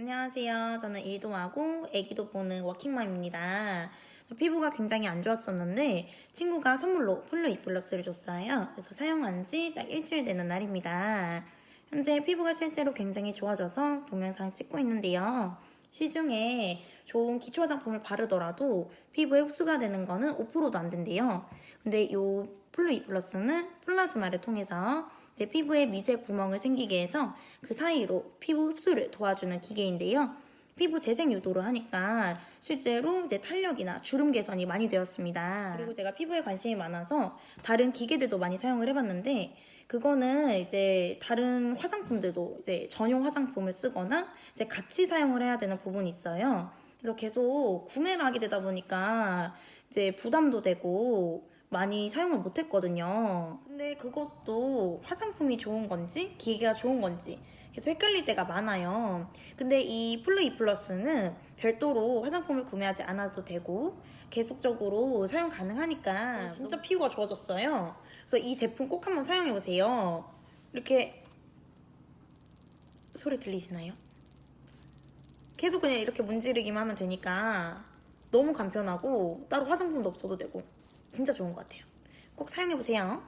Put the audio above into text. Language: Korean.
안녕하세요. 저는 일도 하고 애기도 보는 워킹맘입니다. 피부가 굉장히 안 좋았었는데 친구가 선물로 폴로 이플러스를 줬어요. 그래서 사용한 지 딱 일주일 되는 날입니다. 현재 피부가 실제로 굉장히 좋아져서 동영상 찍고 있는데요. 시중에 좋은 기초 화장품을 바르더라도 피부에 흡수가 되는 거는 5%도 안 된대요. 근데 이 폴로 이플러스는 플라즈마를 통해서 이제 피부에 미세 구멍을 생기게 해서 그 사이로 피부 흡수를 도와주는 기계인데요. 피부 재생 유도를 하니까 실제로 이제 탄력이나 주름 개선이 많이 되었습니다. 그리고 제가 피부에 관심이 많아서 다른 기계들도 많이 사용을 해봤는데 그거는 이제 다른 화장품들도 이제 전용 화장품을 쓰거나 이제 같이 사용을 해야 되는 부분이 있어요. 그래서 계속 구매를 하게 되다 보니까 이제 부담도 되고 많이 사용을 못 했거든요. 근데 그것도 화장품이 좋은 건지 기계가 좋은 건지 계속 헷갈릴 때가 많아요. 근데 이 플루 이 플러스는 별도로 화장품을 구매하지 않아도 되고 계속적으로 사용 가능하니까 진짜 피부가 좋아졌어요. 그래서 이 제품 꼭 한번 사용해 보세요. 이렇게 소리 들리시나요? 계속 그냥 이렇게 문지르기만 하면 되니까 너무 간편하고 따로 화장품도 없어도 되고 진짜 좋은 것 같아요. 꼭 사용해 보세요.